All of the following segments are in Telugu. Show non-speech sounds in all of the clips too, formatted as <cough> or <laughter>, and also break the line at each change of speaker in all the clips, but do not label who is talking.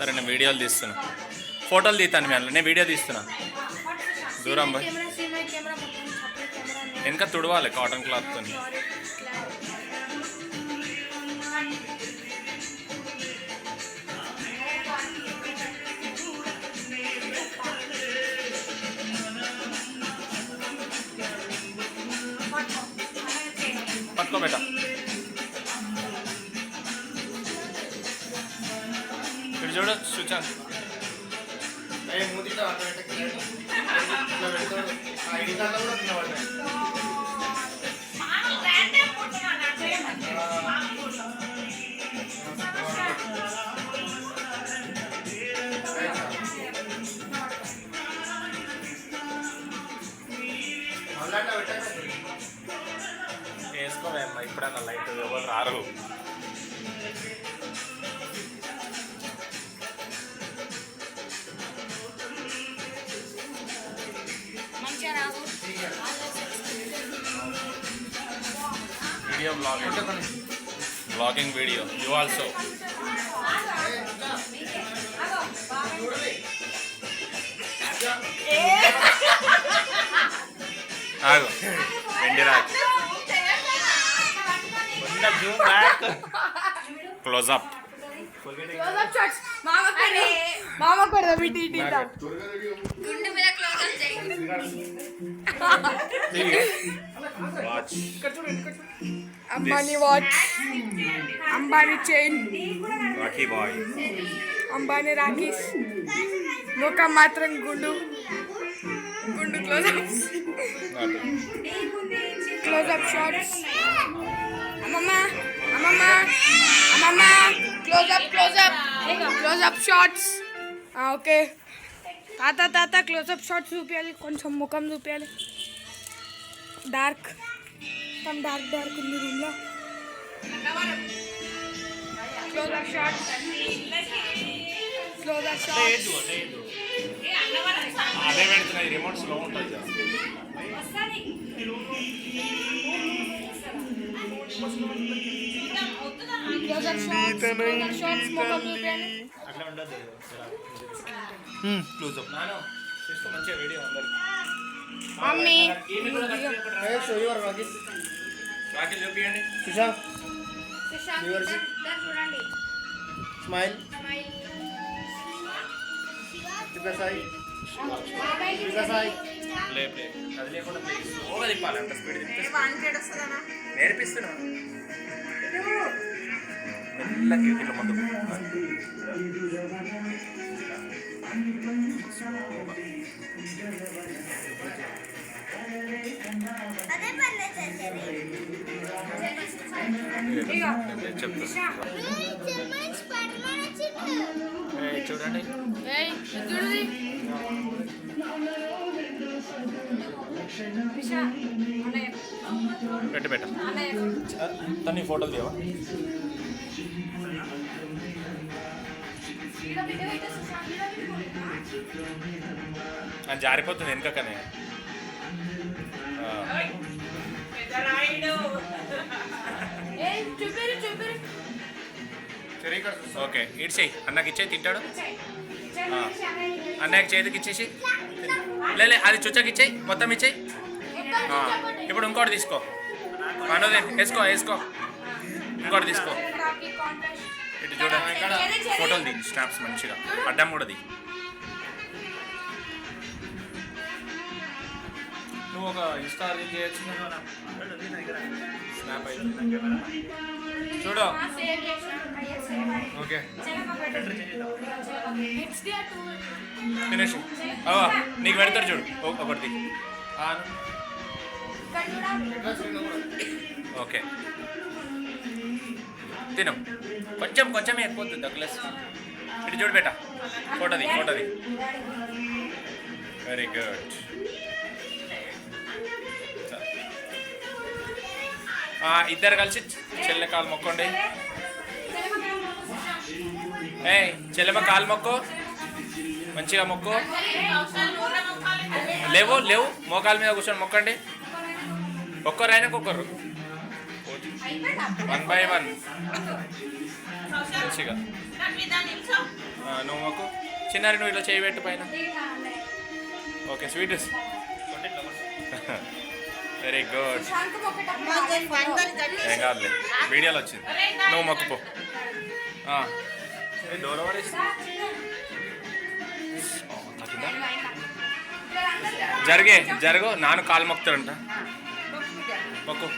సరే నేను వీడియోలు తీస్తున్నా. ఫోటోలు తీస్తాను మీ అందులో. నేను వీడియో తీస్తున్నా. దూరం పోయి
కెమెరా
వెనక తుడవాలి కాటన్ క్లాత్తో పట్టుకోబెట్టా ఇటు చూడు సుశాంత్ వేసుకోవేమ్మా ఇప్పుడన్నా లైట్ ఎవరు రారు. Video blogging blogging video you also ఆగు వెండి rock close up
close up shots మామ కొడు మామ కొడు ఇటు ఇటు ఇటు
గుండు మీద క్లోజ్ అప్ చేయి
watch
Ambani watch Ambani chain
Rakhi bye
Ambani రాకీస్ ముఖం మాత్రం గుండు గుండు క్లోజప్స్ క్లోజప్ షాట్స్ అమ్మమ్మ అమ్మమ్మ అమ్మమ్మ close-up close-up close-up shots okay తాత తాత క్లోజప్ షాట్స్ చూపించాలి కొంచెం ముఖం చూపించాలి డార్క్ మొత్తం డార్క్ డార్క్ ఉంది రూమ్లో. క్లోజప్ షాట్స్ క్లోజప్ షాట్స్
అదే పెడుతున్నాయి రిమోట్ స్లో ఉంటుంది క్లోజ్ అప్ నాను చేసుకో మంచిగా వీడియో అందరికి mummy. Smile. Smile. Sai Sai play మెల్లకి ఇట్లా ఏయ్, చూడండి పెట్టు పెట్ట తన్ని ఫోటోలు తీయవా అది జారిపోతుంది వెనుకనే ఓకే ఇటు చెయ్యి అన్నకి ఇచ్చేయి తింటాడు. అన్నకి అన్నయ్యకి చేతికి ఇచ్చేసి. లేలే అది చుచ్చకి ఇచ్చేయి మొత్తం ఇచ్చేయి. ఇప్పుడు ఇంకోటి తీసుకో. మనోదే వేసుకో వేసుకో. ఇంకోటి తీసుకో. ఇటు చూడండి ఫోటోలు తీ స్నాప్స్ మంచిగా. అడ్డం కూడా తీ నువ్వు ఒక ఇన్స్టా రీల్ చేయొచ్చు స్నాప్ అయితే. చూడు. ఓకే. ఫినిష్ అవా నీకు పెడతాడు చూడు. ఓ- ఒకటి. ఓకే. తిను. కొంచెం కొంచెమే ఎక్కువ దగ్గలస్ ఇటు చూడు బేట. ఫోటోది ఫోటోది. వెరీ గుడ్ ఇద్దరు కలిసి చెల్లె కాలు మొక్కండి. ఏ చెల్లెమ్మ కాలు మొక్కు. మంచిగా మొక్కు. లేవు లేవు. మోకాల మీద కూర్చొని మొక్కండి. ఒక్కరు ఆయనకు ఒక్కరు. వన్ బై వన్ మంచిగా. నువ్వు మొక్కు చిన్నారి నువ్వు ఇట్లా చేయి పెట్టు పైన. ఓకే స్వీట్ వెరీ గుడ్ <laughs> ఏం కాదులే వీడియోలో వచ్చింది. నువ్వు మొక్కుపో డోర్? జరిగే జరుగు నాన్న కాలు మొక్కుతాడంట. మొక్కు.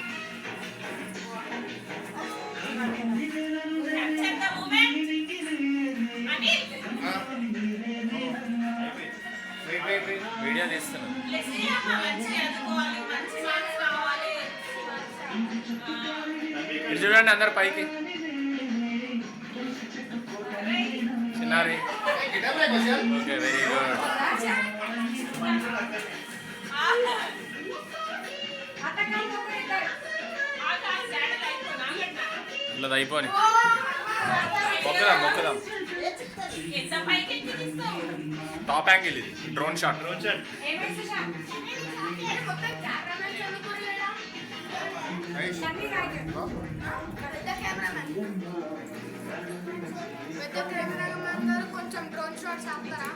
చూడండి అందరు పైకి. చిన్నారి. Okay very good. ఇట్లా అయిపోని మొక్కదాం మొక్కదాం. టాప్ యాంగిల్ ఇది. Drone shot drone shot
Nice.
పెద్ద కెమెరామెన్ గారు కొంచెం డ్రోన్ షాట్స్ ఆపుతారా?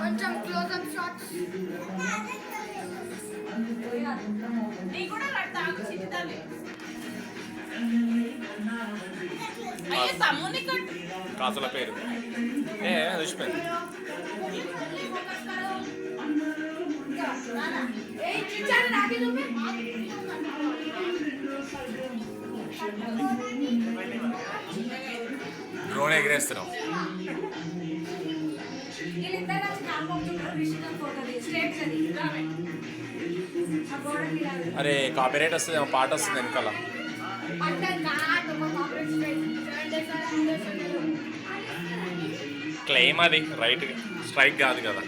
కొంచెం క్లోజ్అప్ షాట్స్
కాసుల పేరు. ఏ
చూపి
డ్రోన్ ఎగిరేస్తున్నాం అరే కాపీరైట్ వస్తుంది పాట వస్తుంది వెనకాల. క్లెయిమ్ అది రైట్ స్ట్రైక్ కాదు కదా.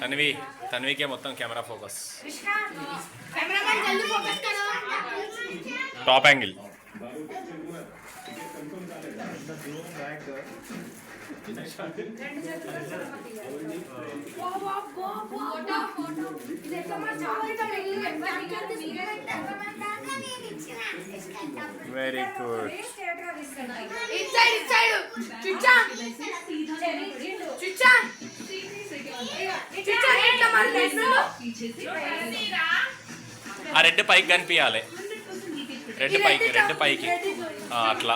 తన్వి తన్వికే మొత్తం
camera focus top angle very good
ఆ రెడ్ పైకి కనిపించాలి. రెడ్ పైకి రెడ్ పైకి. అట్లా.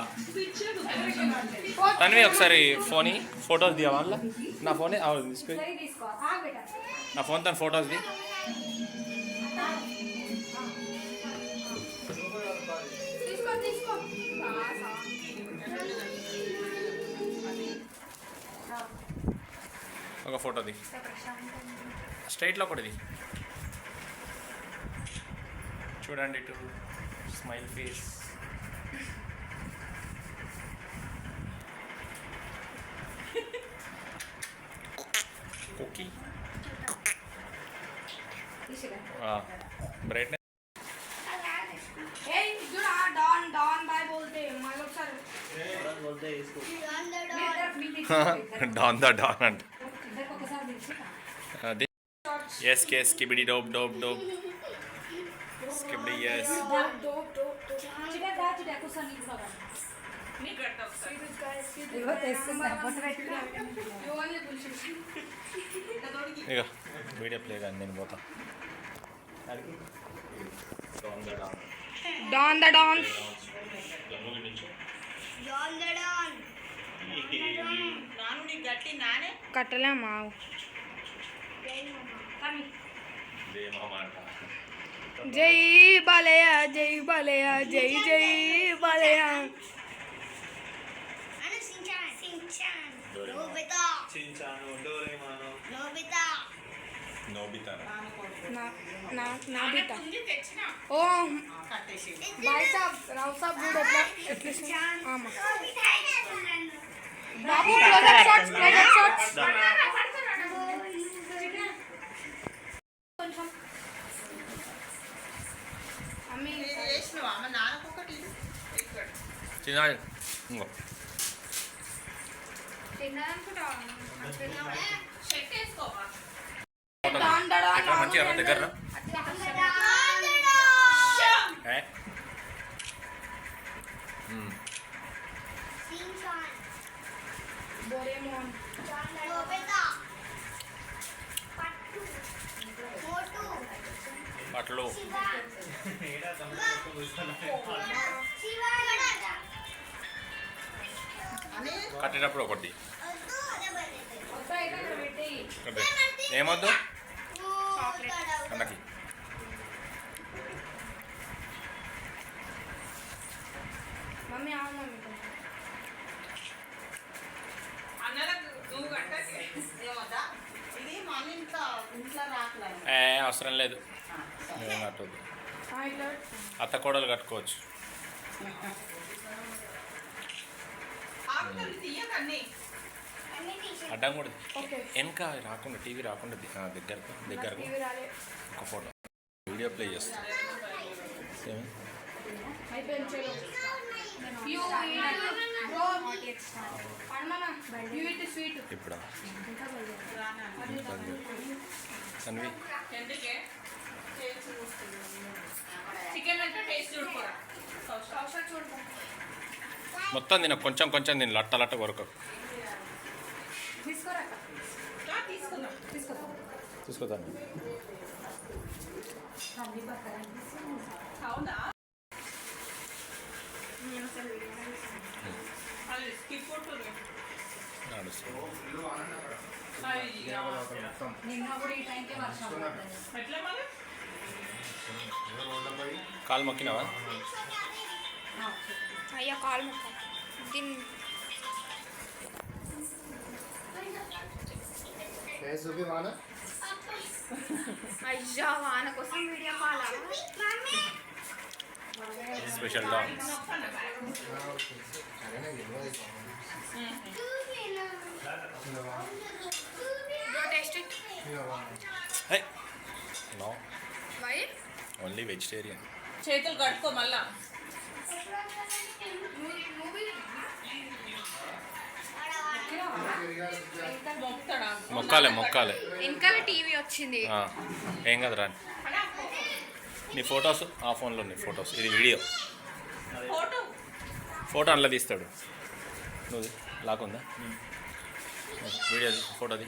తనవి ఒకసారి ఫోన్ ఫొటోస్ దియవా అందులో? నా ఫోనే తీసుకు
తీసుకో.
నా ఫోన్ తన ఫొటోస్ ది. ఒక ఫోటో ది. స్ట్రైట్లో ఒకటి ది. చూడండి ఇటు స్మైల్ ఫేస్
द डॉन अंट
అది S K skibidi dope dope dope skibidi yes ఇక వీడియో ప్లే కానీ నేను పోతా
don the don don the don కట్టలే మావు జై బాలయ్య జై బాలయ్య జై జై బాలయ్య
నోబితా
నా నా నా బిడ్డ ఓ బాయ్ సాబ్ రావు సాబ్ చూడు ఎట్లా ఎట్లా ఆమా బాబు close up shots close up shots అమ్మి
చిన్న ఇంకో
డాన్ డా డాన్
ఎక్కడ మంచిగా రా, దగ్గర రా. ఏ? మ్మ్.
డోరేమోన్
బట్టలు. కట్టేటప్పుడు ఒకటి. ఏమొద్దు? అన్నకి.
మమ్మీ అవును మమ్మీ కొంచెం.
అన్నలకు నువ్వు కట్ట ఏమొద్దా ఇది మన ఇంట్లో ఇంట్లో రాకలేదు
ఏ అవసరం లేదు. అత్త కోడలు కట్టుకోవచ్చు. అడ్డం కూడా
ఓకే.
వెనక రాకుండా టీవీ రాకుండా ది- ఆ, దగ్గరకు దగ్గరకు.
టీవీ రాలే.
ఒక ఫోటో. వీడియో ప్లే చేస్తా. ఏమి?
అయిపోయింది
ఇప్పుడా మొత్తం తిన కొంచెం కొంచెం తిని లట్ట లట్ట కొరకు
తీసుకోరా
తీసుకుందాం
తీసుకో
తీసుకొస్తాను
అవునా అది స్కిప్ ఉంటుంది
నిన్న కూడా ఈ టైంకే వర్షం
ఎట్లా మళ్ళీ
కాలు మొక్కినావా?
అయ్యో కాలు ముక్క. అయ్యా వాన కోసం video call
special no
why
only vegetarian
చేతులు కట్టుకో మళ్ళా.
మొక్కాలే మొక్కాలే.
వెనకాల టీవీ వచ్చింది.
ఏం కదా రాని నీ ఫొటోస్ ఆ ఫోన్లో ఉన్నాయి ఫొటోస్. ఇది వీడియో.
ఫోటో?
ఫోటో అందులో తీస్తాడు. నువ్వు లాకుందా వీడియో ఫోటోది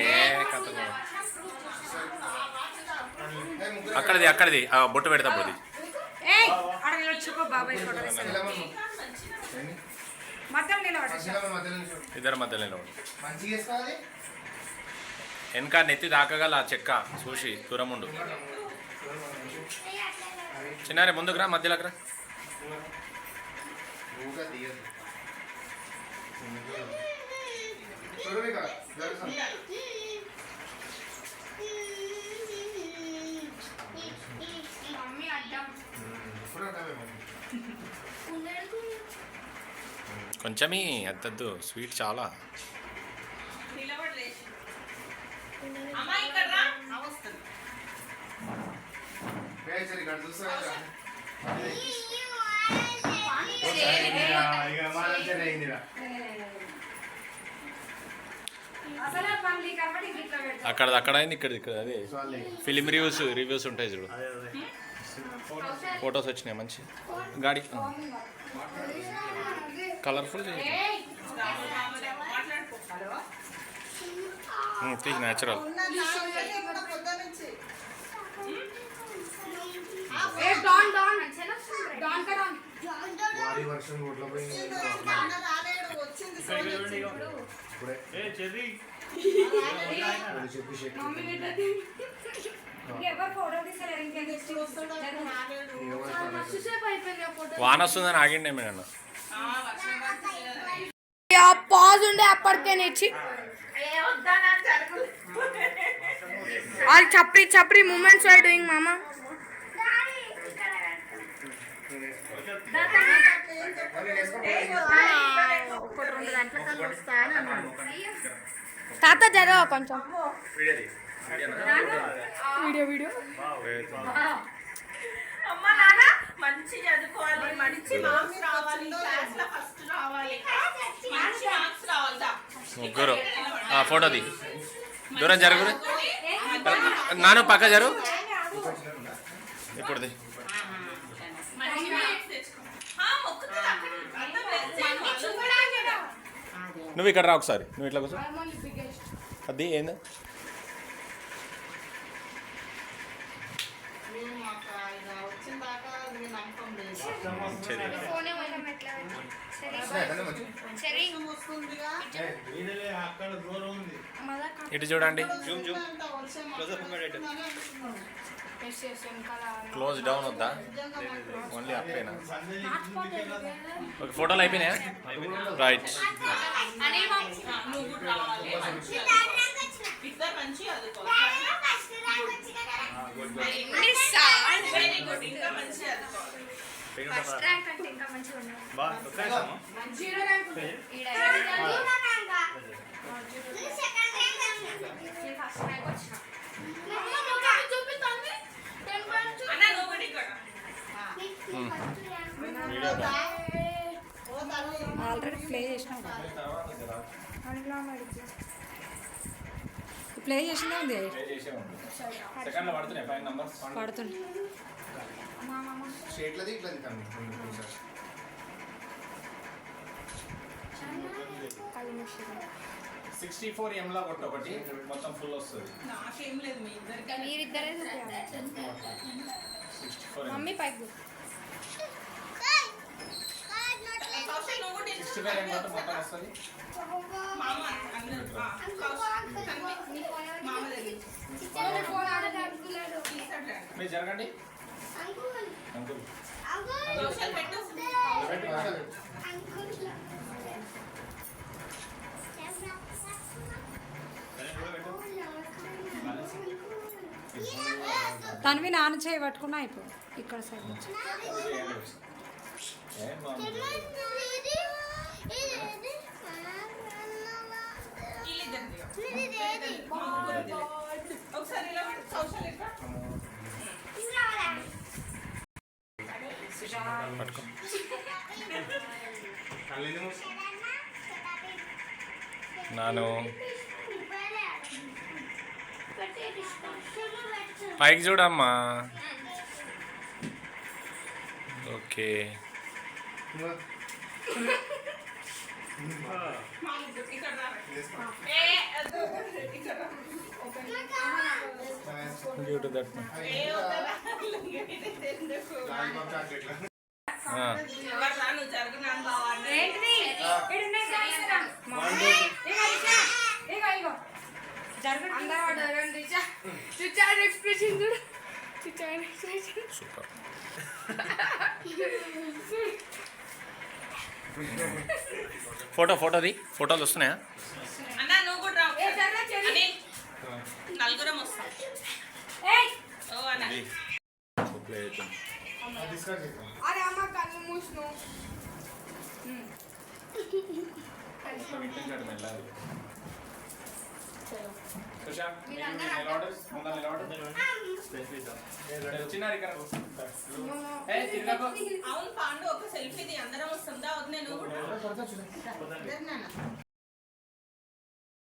ఏ కథ. అక్కడిది అక్కడిది. బొట్టు
మధ్యలో నిలబడ.
ఇద్దరు మధ్యలో నిలబడు. వెనక నెత్తి దాకగల ఆ చెక్క చూసి దూరం ఉండు చిన్నారి ముందుకు రా మధ్యలోకి రా. కొంచెమే అద్దద్దు స్వీట్ చాలా
నిలబడలేసి అమ్మా ఇక్కడ రా ఆ, వస్తుంది
ఇక
అక్కడ అక్కడ అయింది ఇక్కడ ఇక్కడ అదే. ఫిలిం రివ్యూస్ రివ్యూస్ ఉంటాయి చూడు. ఫొటోస్ వచ్చినాయి మంచి. గాడి కలర్ఫుల్ తీసి న్యాచురల్
ఏ డాన్ డాన్ డాన్ కా డాన్
భారీ వర్షం రోడ్ల పోయింది ఇప్పుడే. వాళ్ళు చెప్పి
వాన వస్తుందని ఆగిండే నేను
పాజ్ ఉండే అప్పటికే నేర్చి all chapri chapri moments are doing మామా. ఒకటి రెండు గంటల కల్లా వస్తాయని అన్నాడు తాత జరగ కొంచెం. Video video.
అమ్మ నాన్న మంచి చదువుకోవాలి మంచి మార్క్స్ రావాలి క్లాస్లో ఫస్ట్ రావాలి. మంచి మార్క్స్ రావాలి దా.
ముగ్గురు. ఆ ఫోటోది దూరం జరుగురు నాను పక్క జరు. ఇప్పుడుది
మంచి మార్క్స్ తెచ్చుకో ఆ, మొక్కుతుంది అక్కడ. అందరూ bless చేయండి.
నువ్వు ఇక్కడ రా ఒకసారి. నువ్వు ఇట్లా కూర్చో. అది ఏంది? ఇటు చూడండి. క్లోజ్ డౌన్ వద్దా? ఓన్లీ అప్పేనా ఓకే ఫోటోలు అయిపోయినాయా? రైట్
అనిల్ బాబు
ఆ, నువ్వు కూడా రావాలి మంచిగా ఇద్దరు మంచి అది
ఎన్నిసార్లు
వెరీ గుడ్ ఇంకా మంచి అది
ఫస్ట్ ర్యాంక్ అంటే ఇంకా మంచిగా ఉండదు
Zero rank ఉంది.
ఈడ నేను ఫస్ట్ ర్యాంక్ వచ్చిన
అన్న నువ్వు కూడా ఇక్కడ ఓ తల్లి
ఆల్రెడీ ప్లే చేసినాం ప్లే చేసిందే ఉంది? పడుతుంది.
సిక్స్టీ ఫోర్ ఎంలా కొట్టు ఒకటి మొత్తం ఫుల్ వస్తుంది.
నాకేం లేదు మీ ఇద్దరికి
మీరిద్దరే
సిక్స్టీ ఫోర్
మమ్మీ పైకి
కౌశల్ నువ్వు కూడా
సిక్స్టీ ఫైవ్ కొట్టు మొత్తం వస్తుంది. మీరు జరగండి. అంకుల్.
తనవి నాన్న చేయి పట్టుకున్నా అయిపో ఇక్కడ సైడ్.
ఒకసారి ఇలా పెట్టు కౌశల్ ఇక్కడ
నాను. పైకి చూడమ్మా. Okay.
నువ్వు-
మా ముగ్గురు ఇక్కడ రా. ఏ, అద్దు. ఇక్కడ రా.
డ్యూ దట్
ఏ, వద్దురా. ఇది ఎందుకు?
లాలీపాప్ చాక్లెట్లా?
ఎవరు రా, నువ్వు జరుగు నన్ను బావాడిని.
ఎక్స్ప్రెషన్ చూడు చిచ్చా ఎక్స్ప్రెషన్
సూపర్ ఫోటో ఫోటోది ఫోటోలు వస్తున్నాయా?
అన్న నువ్వు అవును పాండు ఒక సెల్ఫీ అందరం వస్తుందా? నేను.